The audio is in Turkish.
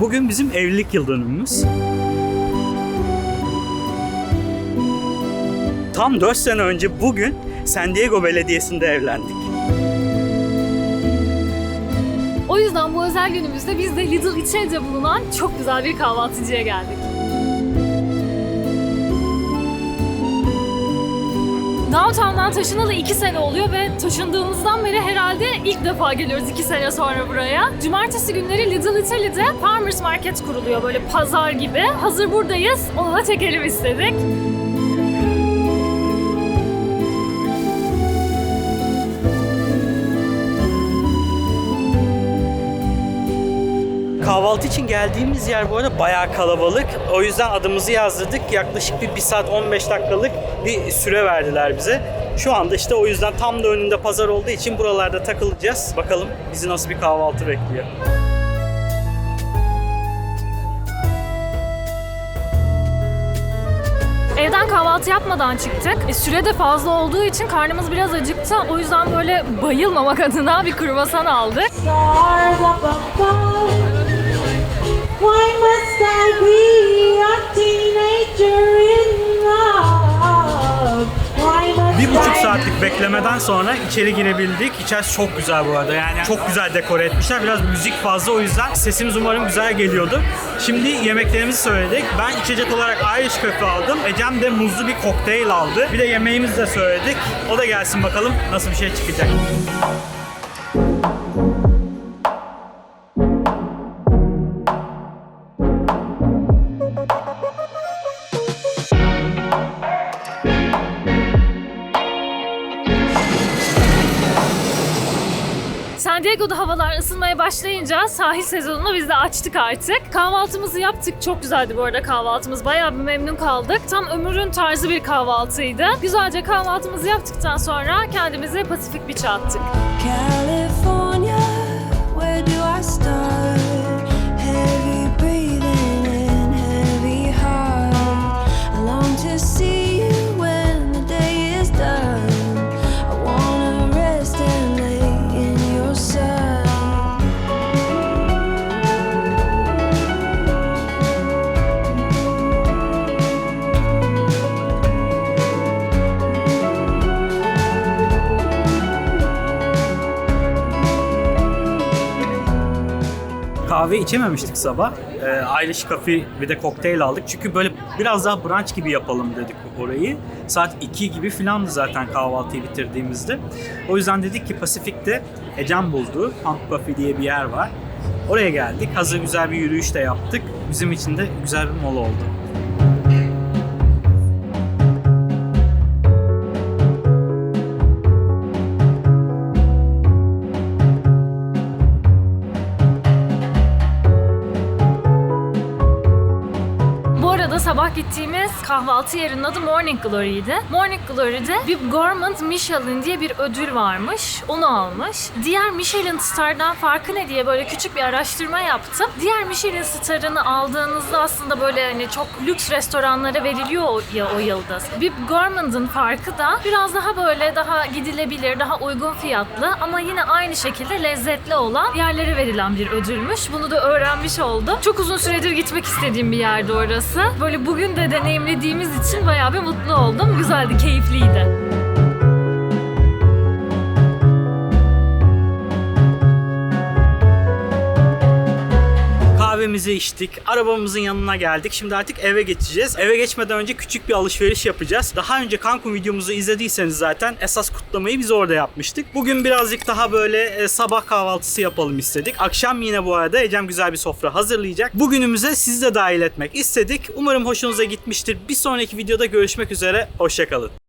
Bugün bizim evlilik yıl dönümümüz. Tam 4 sene önce bugün San Diego Belediyesi'nde evlendik. O yüzden bu özel günümüzde biz de Lidl İçeri'de bulunan çok güzel bir kahvaltıcıya geldik. Downtown'dan taşınalı 2 sene oluyor ve taşındığımızdan beri herhalde ilk defa geliyoruz 2 sene sonra buraya. Cumartesi günleri Lidl Italy'de Farmers Market kuruluyor böyle pazar gibi. Hazır buradayız, onu da çekelim istedik. Kahvaltı için geldiğimiz yer bu arada bayağı kalabalık. O yüzden adımızı yazdırdık. Yaklaşık bir 1 saat 15 dakikalık bir süre verdiler bize. Şu anda işte o yüzden tam da önünde pazar olduğu için buralarda takılacağız. Bakalım bizi nasıl bir kahvaltı bekliyor. Evden kahvaltı yapmadan çıktık. E, süre de fazla olduğu için karnımız biraz acıktı. O yüzden böyle bayılmamak adına bir kruvasan aldık. Why must I be a teenager beklemeden sonra içeri girebildik. İçerisi çok güzel bu arada. Yani çok güzel dekore etmişler. Biraz müzik fazla o yüzden sesimiz umarım güzel geliyordu. Şimdi yemeklerimizi söyledik. Ben içecek olarak Irish Coffee aldım. Ecem de muzlu bir kokteyl aldı. Bir de yemeğimizi de söyledik. O da gelsin bakalım nasıl bir şey çıkacak. San Diego'da havalar ısınmaya başlayınca sahil sezonunu biz de açtık artık. Kahvaltımızı yaptık. Çok güzeldi bu arada kahvaltımız. Bayağı bir memnun kaldık. Tam ömrün tarzı bir kahvaltıydı. Güzelce kahvaltımızı yaptıktan sonra kendimize Pasifik Beach'e attık. California, Kahve içememiştik sabah. Ee, Irish Coffee bir de kokteyl aldık. Çünkü böyle biraz daha brunch gibi yapalım dedik orayı. Saat 2 gibi filandı zaten kahvaltıyı bitirdiğimizde. O yüzden dedik ki Pasifik'te Ecem buldu. Pump Coffee diye bir yer var. Oraya geldik. Hazır güzel bir yürüyüş de yaptık. Bizim için de güzel bir mola oldu. Sabah gittiğimiz kahvaltı yerinin adı Morning Glory'ydi. Morning Glory'de bir Gourmand Michelin diye bir ödül varmış. Onu almış. Diğer Michelin Star'dan farkı ne diye böyle küçük bir araştırma yaptım. Diğer Michelin Star'ını aldığınızda aslında böyle hani çok lüks restoranlara veriliyor ya o yıldız. Bir Gourmand'ın farkı da biraz daha böyle daha gidilebilir, daha uygun fiyatlı ama yine aynı şekilde lezzetli olan yerlere verilen bir ödülmüş. Bunu da öğrenmiş oldum. Çok uzun süredir gitmek istediğim bir yerdi orası. Böyle bugün de deneyimlediğimiz için bayağı bir mutlu oldum. Güzeldi, keyifliydi. Kahvemizi içtik, arabamızın yanına geldik. Şimdi artık eve geçeceğiz. Eve geçmeden önce küçük bir alışveriş yapacağız. Daha önce Cancun videomuzu izlediyseniz zaten esas kutlamayı biz orada yapmıştık. Bugün birazcık daha böyle e, sabah kahvaltısı yapalım istedik. Akşam yine bu arada Ecem güzel bir sofra hazırlayacak. Bugünümüze sizi de dahil etmek istedik. Umarım hoşunuza gitmiştir. Bir sonraki videoda görüşmek üzere. Hoşçakalın.